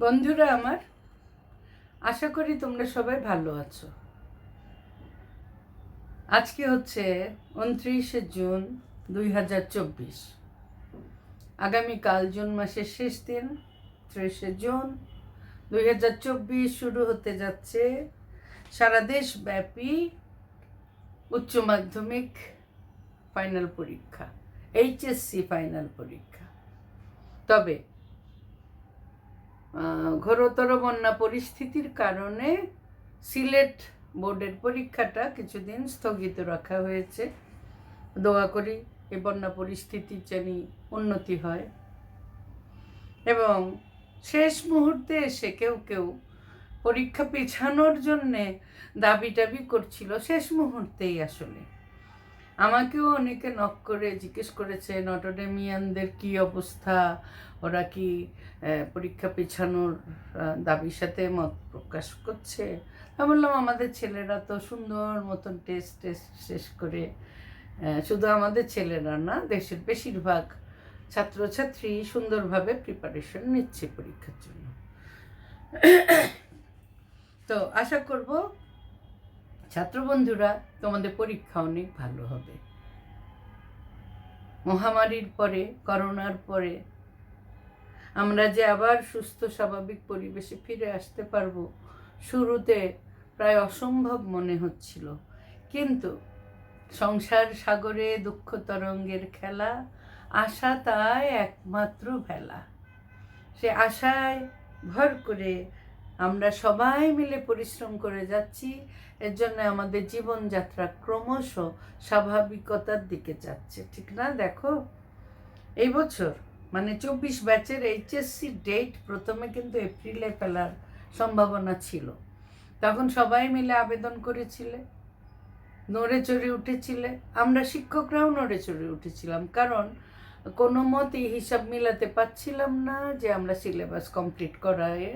বন্ধুরা আমার, আশা করি তোমরা সবাই ভালো আছো। আজকে হচ্ছে উনত্রিশে জুন দুই হাজার চব্বিশ। আগামীকাল জুন মাসের শেষ দিন, ত্রিশে জুন দুই হাজার চব্বিশ শুরু হতে যাচ্ছে সারা দেশব্যাপী উচ্চ মাধ্যমিক ফাইনাল পরীক্ষা, এইচএসসি ফাইনাল পরীক্ষা। তবে ঘোরতর বন্যা পরিস্থিতির কারণে সিলেট বোর্ডের পরীক্ষাটা কিছুদিন স্থগিত রাখা হয়েছে। দোয়া করি এই বন্যা পরিস্থিতির জানি উন্নতি হয়। এবং শেষ মুহূর্তে এসে কেউ কেউ পরীক্ষা পেছানোর জন্যে দাবি টাবি করছিল, শেষ মুহূর্তেই আসলে। আমাকেও অনেকে নক করে, জিজ্ঞেস করেছে, নটডেমিয়ানদের কি অবস্থা? ওরা কি পরীক্ষা পেছানোর দাবির সাথে মত প্রকাশ করছে? আমি বললাম, আমাদের ছেলেরা তো সুন্দর মতন টেস্ট টেস্ট শেষ করে শুধু আমাদের ছেলেরা না, দেশের বেশিরভাগ ছাত্রছাত্রী সুন্দরভাবে প্রিপারেশন নিচ্ছে পরীক্ষার জন্য। তো আশা করব ছাত্র বন্ধুরা তোমাদের পরীক্ষা অনেক ভালো হবে। মহামারীর পরে, করোনার পরে, আমরা যে আবার সুস্থ, স্বাভাবিক পরিবেশে ফিরে আসতে পারব, শুরুতে প্রায় অসম্ভব মনে হচ্ছিল। কিন্তু সংসার সাগরে, দুঃখ তরঙ্গের খেলা, আশা তাই একমাত্র ভেলা। সে আশায় ভর করে আমরা সবাই মিলে পরিশ্রম করে যাচ্ছি, এর জন্য আমাদের জীবনযাত্রা ক্রমশ স্বাভাবিকতার দিকে যাচ্ছে, ঠিক না? দেখো, এই বছর মানে চব্বিশ ব্যাচের এইচএসসি ডেট প্রথমে কিন্তু এপ্রিলে ফেলার সম্ভাবনা ছিল। তখন সবাই মিলে আবেদন করেছিলে, নড়ে চড়ে উঠেছিলে। আমরা শিক্ষকরাও নড়ে চড়ে উঠেছিলাম, কারণ কোনো মতেই হিসাব মিলাতে পারছিলাম না যে আমরা সিলেবাস কমপ্লিট করায়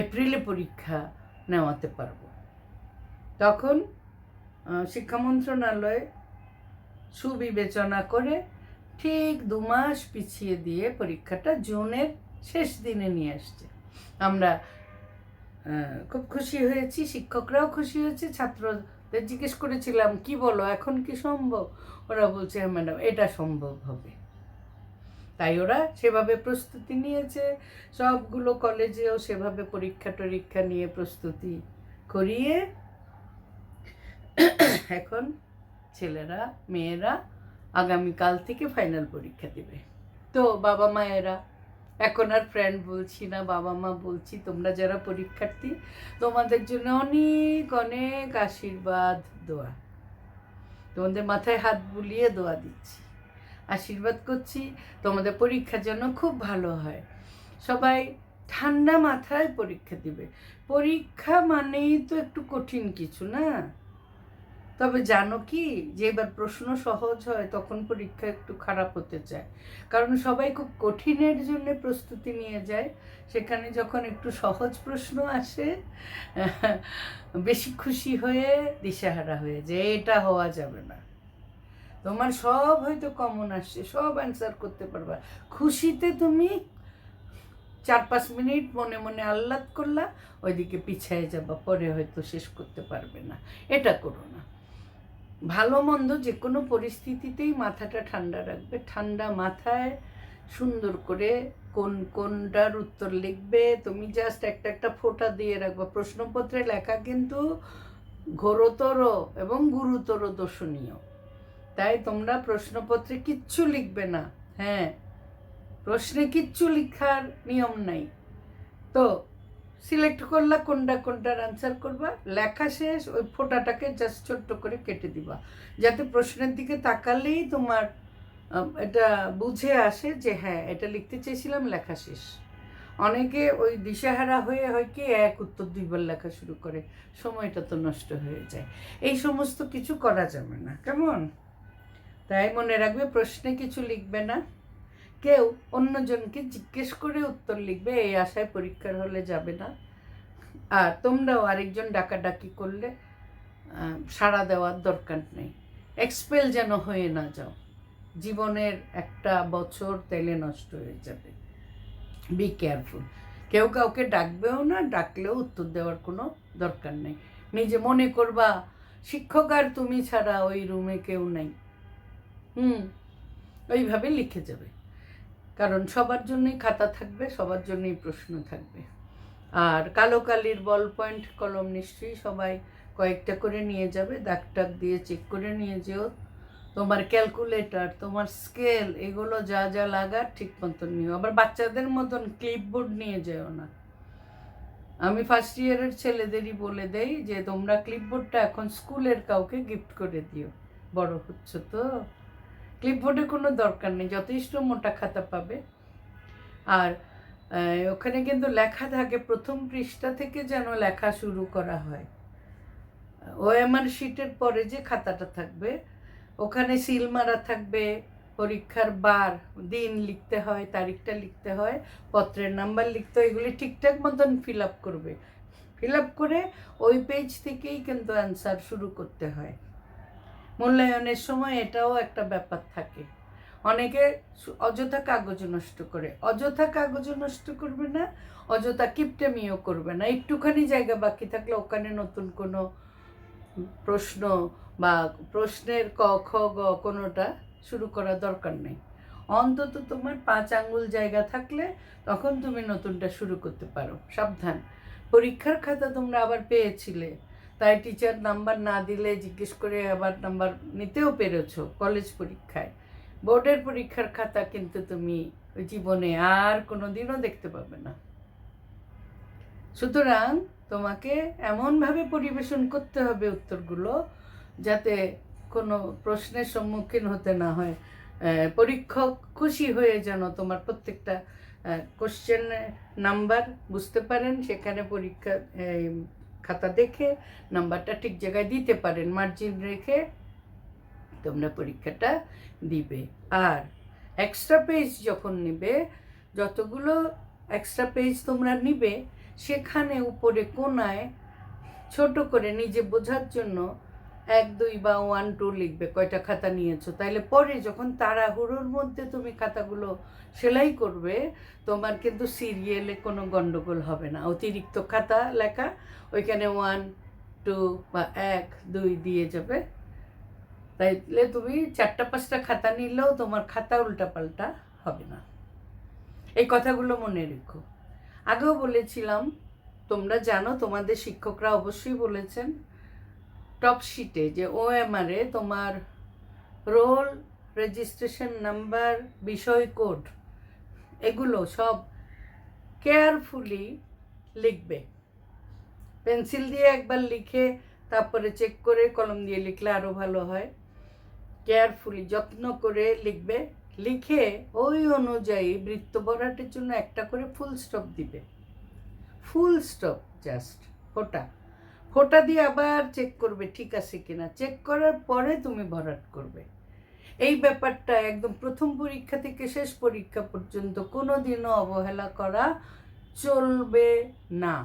এপ্রিলে পরীক্ষা নেওয়াতে পারব। তখন শিক্ষা মন্ত্রণালয় সুবিবেচনা করে ঠিক দু মাস পিছিয়ে দিয়ে পরীক্ষাটা জুনের শেষ দিনে নিয়ে আসছে। আমরা খুব খুশি হয়েছি, শিক্ষকরাও খুশি হয়েছে, ছাত্রদের জিজ্ঞেস করেছিলাম, কি বলো, এখন কি সম্ভব? ওরা বলছে হ্যাঁ ম্যাডাম, এটা সম্ভব হবে। তাই ওরা সেভাবে প্রস্তুতি নিয়েছে। সবগুলো কলেজেও সেভাবে পরীক্ষা টরীক্ষা নিয়ে প্রস্তুতি করিয়ে এখন ছেলেরা, মেয়েরা আগামীকাল থেকে ফাইনাল পরীক্ষা দেবে। তো বাবা মায়েরা, এখন আর ফ্রেন্ড বলছি না, বাবা মা বলছি, তোমরা যারা পরীক্ষার্থী, তোমাদের জন্য অনেক অনেক আশীর্বাদ, দোয়া। তোমাদের মাথায় হাত বুলিয়ে দোয়া দিচ্ছি। আশীর্বাদ করছি, তোমাদের পরীক্ষা যেন খুব ভালো হয়। সবাই ঠান্ডা মাথায় পরীক্ষা দিবে। পরীক্ষা মানেই তো একটু কঠিন কিছু, না? তবে জানো কি, যে এবার প্রশ্ন সহজ হয়, তখন পরীক্ষা একটু খারাপ হতে চায়। কারণ সবাই খুব কঠিনের জন্য প্রস্তুতি নিয়ে যায়। সেখানে যখন একটু সহজ প্রশ্ন আসে, বেশি খুশি হয়ে দিশেহারা হয়ে যে এটা হওয়া যাবে না। তোমার সব হয়তো কমন আসছে, সব অ্যান্সার করতে পারবা। খুশিতে তুমি চার পাঁচ মিনিট মনে মনে আহ্লাদ করলা, ওইদিকে পিছিয়ে যাবা, পরে হয়তো শেষ করতে পারবে না। এটা করো না। ভালো মন্দ যে কোনো পরিস্থিতিতেই মাথাটা ঠান্ডা রাখবে। ঠান্ডা মাথায় সুন্দর করে কোন কোনটার উত্তর লিখবে, তুমি জাস্ট একটা একটা ফোঁটা দিয়ে রাখবে। প্রশ্নপত্রে লেখা কিন্তু ঘোরতর এবং গুরুতর দর্শনীয়। তাই তোমরা প্রশ্নপত্রে কিচ্ছু লিখবে না। হ্যাঁ প্রশ্নে কিচ্ছু লিখার নিয়ম নাই। তো সিলেক্ট করলা, কোনটা কোনটার আনসার করবা, লেখা শেষ, ওই ফোটাটাকে জাস্ট ছোট্ট করে কেটে দিবা। যাতে প্রশ্নের দিকে তাকালেই তোমার এটা বুঝে আসে যে হ্যাঁ এটা লিখতে চেয়েছিলাম, লেখা শেষ। অনেকে ওই দিশাহারা হয়ে হয় কি, এক উত্তর দুইবার লেখা শুরু করে। সময়টা তো নষ্ট হয়ে যায়। এই সমস্ত কিছু করা যাবে না। কেমন? তাই মনে রাখবে প্রশ্নে কিছু লিখবে না। কেউ অন্যজনকে জিজ্ঞেস করে উত্তর লিখবে, এই আশায় পরীক্ষার হলে যাবে না। আর তোমরাও আরেকজন ডাকাডাকি করলে সাড়া দেওয়ার দরকার নেই। এক্সপেল যেন হয়ে না যাও। জীবনের একটা বছর তেলে নষ্ট হয়ে যাবে। বি কেয়ারফুল কেউ কাউকে ডাকবেও না, ডাকলেও উত্তর দেওয়ার কোনো দরকার নেই। নিজে মনে করবা, শিক্ষক আর তুমি ছাড়া ওই রুমে কেউ নাই। হুম। ওইভাবে লিখে যাবে। কারণ সবার জন্যই খাতা থাকবে, সবার জন্যই প্রশ্ন থাকবে। আর কালো কালির বল পয়েন্ট কলম নিশ্চয়ই সবাই কয়েকটা করে নিয়ে যাবে। দাগ টাগ দিয়ে চেক করে নিয়ে যেও। তোমার ক্যালকুলেটর তোমার স্কেল এগুলো যা যা লাগার ঠিক মতন নিও। আবার বাচ্চাদের মতন ক্লিপবোর্ড নিয়ে যেও না। আমি ফার্স্ট ইয়ারের ছেলেদেরই বলে দেই যে, তোমরা ক্লিপবোর্ডটা এখন স্কুলের কাউকে গিফট করে দিও। বড় হচ্ছে তো। ক্লিপবোর্ডে কোনো দরকার নেই, যথেষ্ট মোটা খাতা পাবে। আর ওখানে কিন্তু লেখা থাকে, প্রথম পৃষ্ঠা থেকে যেন লেখা শুরু করা হয়। ওএমআর শিটের পরে যে খাতাটা থাকবে, ওখানে সিল মারা থাকবে, পরীক্ষার বার, দিন লিখতে হয়, তারিখটা লিখতে হয়, পত্রের নাম্বার লিখতে হয়, এগুলি ঠিকঠাক মতন ফিল আপ করবে। ফিল আপ করে ওই পেজ থেকেই কিন্তু অ্যান্সার শুরু করতে হয়। মূল্যায়নের সময় এটাও একটা ব্যাপার থাকে। অনেকে অযথা কাগজ নষ্ট করে। অযথা কাগজ নষ্ট করবে না, অযথা কিপটেমিও করবে না। একটুখানি জায়গা বাকি থাকলে ওখানে নতুন কোনো প্রশ্ন বা প্রশ্নের ক, খ, গ কোনোটা শুরু করা দরকার নেই। অন্তত তোমার পাঁচ আঙ্গুল জায়গা থাকলে তখন তুমি নতুনটা শুরু করতে পারো। সাবধান। পরীক্ষার খাতা তোমরা আবার পেয়েছিলে। তাই টিচার নাম্বার না দিলে জিজ্ঞেস করে আবার নাম্বার নিতেও পেরেছ কলেজ পরীক্ষায়। বোর্ডের পরীক্ষার খাতা কিন্তু তুমি জীবনে আর কোনো দিনও দেখতে পাবে না। সুতরাং তোমাকে এমনভাবে পরিবেশন করতে হবে উত্তরগুলো যাতে কোনো প্রশ্নের সম্মুখীন হতে না হয়। পরীক্ষক খুশি হয়ে যেন তোমার প্রত্যেকটা কোশ্চেন নাম্বার বুঝতে পারেন। সেখানে পরীক্ষা খাতা দেখে, নাম্বারটা ঠিক জায়গায় দিতে পারেন মার্জিন রেখে তোমরা পরীক্ষাটা দিবে। আর এক্সট্রা পেজ যখন নেবে, যতগুলো এক্সট্রা পেজ তোমরা নিবে, সেখানে উপরে কোনায় ছোট করে নিজে বোঝার জন্য এক, দুই বা ওয়ান টু লিখবে, কয়টা খাতা নিয়েছো? তাইলে পরে যখন তাড়াহুড়োর মধ্যে তুমি খাতাগুলো সেলাই করবে, তোমার কিন্তু সিরিয়ালে কোনো গন্ডগোল হবে না। অতিরিক্ত খাতা লেখা, ওইখানে ওয়ান টু বা এক, দুই দিয়ে যাবে। তাইলে তুমি চারটা, পাঁচটা খাতা নিলেও তোমার খাতা উল্টাপাল্টা হবে না। এই কথাগুলো মনে রেখো। আগেও বলেছিলাম, তোমরা জানো, তোমাদের শিক্ষকরা অবশ্যই বলেছেন টপ শিটে যে ওএমআরে তোমার রোল রেজিস্ট্রেশন নাম্বার বিষয় কোড এগুলো সব কেয়ারফুলি লিখবে। পেন্সিল দিয়ে একবার লিখে তারপরে চেক করে কলম দিয়ে লিখলে আরও ভালো হয়। কেয়ারফুলি যত্ন করে লিখবে। লিখে ওই অনুযায়ী বৃত্ত ভরাটের জন্য একটা করে ফুল স্টপ দিবে। ফুল স্টপ জাস্ট ফোটা ফোটা দিয়ে আবার চেক করবে, ঠিক আছে কিনা? চেক করার পরে তুমি ভরাট করবে। এই ব্যাপারটা একদম প্রথম পরীক্ষা থেকে শেষ পরীক্ষা পর্যন্ত কোনো দিনও অবহেলা করা চলবে না।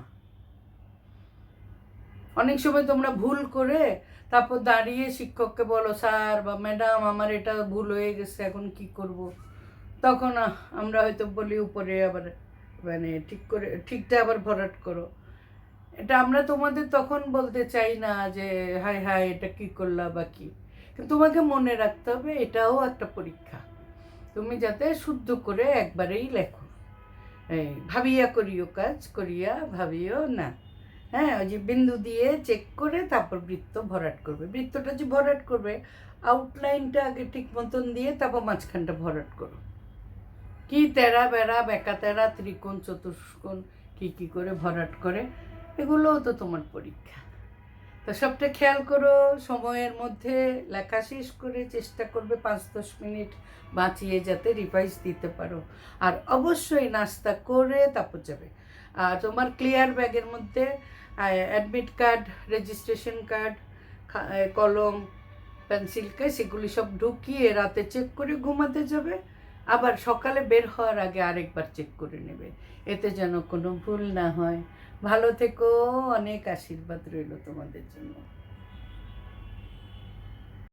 অনেক সময় তোমরা ভুল করে তারপর দাঁড়িয়ে শিক্ষককে বলো, স্যার বা ম্যাডাম, আমার এটা ভুল হয়ে গেছে, এখন কি করব? তখন আমরা হয়তো বলি, উপরে আবার মানে ঠিক করে, ঠিকটা আবার ভরাট করো। এটা আমরা তোমাদের তখন বলতে চাই না যে হায় হায় এটা কি করলা বা কি? কিন্তু তোমাকে মনে রাখতে হবে, এটাও একটা পরীক্ষা। তুমি যাতে শুদ্ধ করে একবারেই লেখো। ভাবিয়া করিও কাজ, করিয়া ভাবিও না। হ্যাঁ ওই যে বিন্দু দিয়ে চেক করে তারপর বৃত্ত ভরাট করবে। বৃত্তটা যে ভরাট করবে আউটলাইনটা আগে ঠিক মতন দিয়ে তারপর মাঝখানটা ভরাট করো। কি তেরা বেড়া, বেকা তেরা, ত্রিকোণ, চতুষ্কোণ, কি কি করে ভরাট করে। এগুলোও তো তোমার পরীক্ষা। তো সবটা খেয়াল করো, সময়ের মধ্যে লেখা শেষ করে চেষ্টা করবে পাঁচ দশ মিনিট বাঁচিয়ে যাতে রিভাইজ দিতে পারো। আর অবশ্যই নাস্তা করে তারপর যাবে। আর তোমার ক্লিয়ার ব্যাগের মধ্যে অ্যাডমিট কার্ড রেজিস্ট্রেশন কার্ড কলম পেন্সিলকে সেগুলি সব ঢুকিয়ে রাতে চেক করে ঘুমাতে যাবে। আবার সকালে বের হওয়ার আগে আরেকবার চেক করে নেবে। এতে যেন কোনো ভুল না হয়। ভালো থেকো অনেক আশীর্বাদ রইল তোমাদের জন্য।